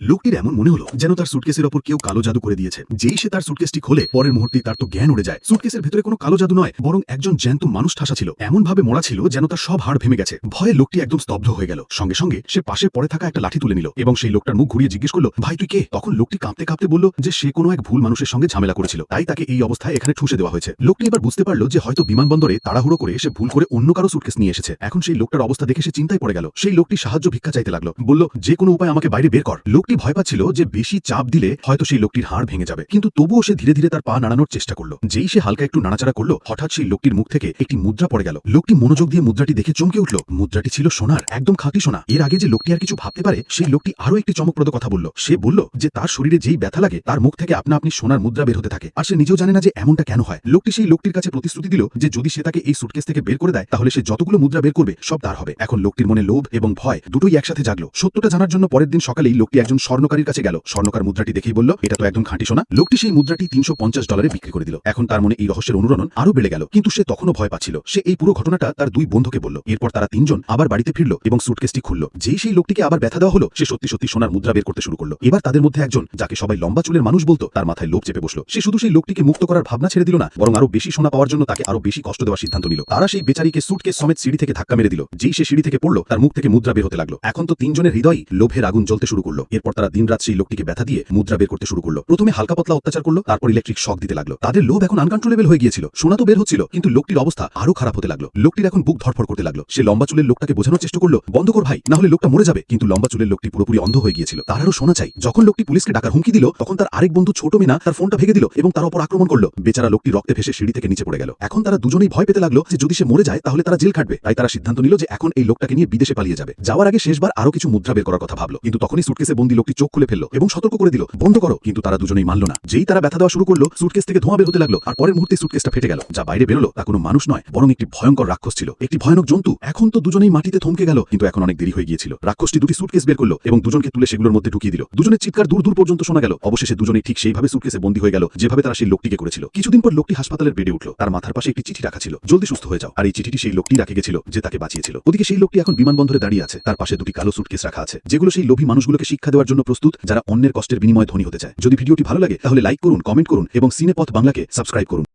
লোকটির এমন মনে হলো যেন তার সুটকেসের ওপর কেউ কালো জাদু করে দিয়েছে। যেই সে তার সুটকেসটি খোলে, পরের মুহূর্তেই তার তো জ্ঞান উড়ে যায়। সুটকেসের ভেতরে কোনো কালো জাদু নয়, বরং একজন জ্যান্ত মানুষ ঠাসা ছিল। এমন ভাবে মোড়া ছিল যেন তার সব হাড় ভেঙে গেছে। ভয়ে লোকটি একদম স্তব্ধ হয়ে গেল। সঙ্গে সঙ্গে সে পাশে পড়ে থাকা একটা লাঠি তুলে নিল এবং সেই লোকটার মুখ ঘুরিয়ে জিজ্ঞেস করল, ভাই, তুই কে? তখন লোকটি কাঁপতে কাঁপতে বলল যে সে কোনো এক ভুল মানুষের সঙ্গে ঝামেলা করেছিল। তাই তাকে এই অবস্থায় এখানে ঠুসে দেওয়া হয়েছে। লোকটি এবার বুঝতে পারল যে হয়তো বিমানবন্দরে তাড়াহুড়ো করে সে ভুল করে অন্য কারও সুটকেস নিয়ে এসেছে। এখন সেই লোকটার অবস্থা দেখে সে চিন্তায় পড়ে গেল। সেই লোকটি সাহায্য ভিক্ষা চাইতে লাগল। বলল, যে কোনো উপায় আমাকে বাইরে বের কর। লোকটি ভয় পাচ্ছিল যে বেশি চাপ দিলে হয়তো সেই লোকটির হাড় ভেঙে যাবে। কিন্তু তবুও সে ধীরে ধীরে তার পা নাড়ানোর চেষ্টা করল। যেই সে হালকা একটু নাড়াচাড়া করল, হঠাৎ সেই লোকটির মুখ থেকে একটি মুদ্রা পড়ে গেল। লোকটি মনোযোগ দিয়ে মুদ্রাটি দেখে চমকে উঠল। মুদ্রাটি ছিল সোনার, একদম খাঁটি সোনা। এর আগে যে লোকটি আর কিছু ভাবতে পারে, সেই লোকটি আরও একটি চমকপ্রদ কথা বলল। সে বলল যে তার শরীরে যেই ব্যথা লাগে, তার মুখ থেকে আপনা আপনি সোনার মুদ্রা বের হতে থাকে। আর সে নিজেও জানে না যে এমনটা কেন হয়। লোকটি সেই লোকটির কাছে প্রতিশ্রুতি দিল যে যদি সে তাকে এই সুটকেস থেকে বের করে দেয়, তাহলে সে যতগুলো মুদ্রা বের করবে, সব তার হবে। এখন লোকটির মনে লোভ এবং ভয় দুটোই একসাথে জাগলো। সত্যটা জানার জন্য পরের দিন সকালেই লোকটি একজন স্বর্ণকারীর কাছে গেল। স্বর্ণকার মুদ্রাটি দেখেই বলল, এটা তো একদম খাঁটি সোনা। লোকটি সেই মুদ্রাটি তিনশো পঞ্চাশ ডলারে বিক্রি করে দিল। এখন তার মনে এই রহস্যের অনুরণন আরও বেড়ে গেল। কিন্তু সে তখনও ভয় পাচ্ছিল। সে এই পুরো ঘটনাটা তার দুই বন্ধুকে বলল। এরপর তারা তিনজন আবার বাড়িতে ফিরল এবং সুটকেসটি খুলল। যেই সেই লোকটিকে আবার ব্যথা দেওয়া হলো, সে সত্যি সত্যি সোনার মুদ্রা বের করতে শুরু করল। এবার তাদের মধ্যে একজন, যাকে সবাই লম্বা চুলের মানুষ বলতো, তার মাথায় লোভ চেপে বসল। সে শুধু সেই লোকটিকে মুক্ত করার ভাবনা ছেড়ে দিল না, বরং আরও বেশি সোনা পাওয়ার জন্য তাকে আরও বেশি কষ্ট দেওয়ার সিদ্ধান্ত নিল। তারা সেই বেচারিকে সুটকেস সমেত সিঁড়ি থেকে ধাক্কা মেরে দিল। যেই সে সিঁড়ি থেকে পড়ল, তার মুখ থেকে মুদ্রা বের হতে লাগল। এখন তো তিনজনের হৃদয় লোভের আগুন জ্বলতে শুরু করল। এরপর তারা দিনরাত সেই লোকটিকে ব্যথা দিয়ে মুদ্রা বের করতে শুরু করল। প্রথমে হালকা পাতলা অত্যাচার করল, তারপর ইলেকট্রিক শক দিতে লাগল। তাদের লোভ এখন আনকন্ট্রোলেবল হয়ে গিয়েছিল। সোনা তো বের হচ্ছিল, কিন্তু লোকটির অবস্থা আরও খারাপ হতে লাগল। লোকটির এখন বুক ধরফর করতে লাগল। সে লম্বা চুলের লোকটাকে বোঝানোর চেষ্টা করল, বন্ধ কর ভাই না হলে লোকটা মরে যাবে। কিন্তু লম্বা চুলের লোকটি পুরোপুরি অন্ধ হয়ে গিয়েছিল। তার আরও শোনা চাই। যখন লোকটি পুলিশকে ডাকার হুমকি দিল, তখন তার আরেক বন্ধু ছোট মিনা তার ফোনটা ভেঙে দিল এবং তার উপর আক্রমণ করল। বেচারা লোকটি রক্তে ভেসে সিঁড়ি থেকে নিচে পড়ে গেল। এখন তারা দুজনেই ভয় পেতে লাগল যে যদি সে মরে যায়, তাহলে তারা জেল খাটবে। তাই তারা সিদ্ধান্ত নিল যে এখন এই লোকটাকে নিয়ে বিদেশে পালিয়ে যাবে। যাওয়ার আগে শেষবার আরও কিছু মুদ্রা বের করার কথা ভাবলো। কিন্তু তখনই সুটকেসে বন্দি লোকটি চোখ খুলে ফেলল এবং সতর্ক করে দিল, বন্ধ করো। কিন্তু তারা দুজনেই মানল না। যেই তারা ব্যথা দেওয়া শুরু করল সুটকেস থেকে ধোঁয়া বের হতে লাগল আর পরের মুহূর্তে সুটকেসটা ফেটে গেল। যা বাইরে বেরোলো তা কোনো মানুষ নয়, বরং একটি ভয়ঙ্কর রাক্ষস ছিল। একটি ভয়ানক জন্তু। এখন তো দুজনেই মাটিতে থমকে গেল, কিন্তু এখন অনেক দেরি হয়ে গিয়েছিল। রাক্ষসটি দুটি সুটকেস বের করল এবং দুজনকে তুলে সেগুলোর মধ্যে ঢুকিয়ে দিল। দুজনের চিৎকার দূর দূর পর্যন্ত শোনা গেল। অবশেষে দুজনেই ঠিক সেইভাবে সুটকেসে বন্দী হয়ে গেল, যেভাবে তারা সেই লোকটিকে করেছিল। কিছুদিন পর লোকটি হাসপাতালের বেডে উঠল। তার মাথার পাশে একটি চিঠি রাখা ছিল। জলদি সুস্থ হয়ে যাও। আর এই চিঠিটি সেই লোকটি রাখে গেছিল, যে তাকে বাঁচিয়েছিল। ওদিকে সেই লোকটি এখন বিমানবন্দরে দাঁড়িয়ে আছে। তার পাশে দুটি কালো সুটকেস রাখা আছে, যেগুলো সেই লোভী মানুষগুলোকে শিক্ষা দেওয়ার জন্য প্রস্তুত, যারা অন্যের কষ্টের বিনিময়ে ধনী হতে চায়। যদি ভিডিওটি ভালো লাগে, তাহলে লাইক করুন কমেন্ট করুন এবং সিনেপথ বাংলাকে সাবস্ক্রাইব করুন।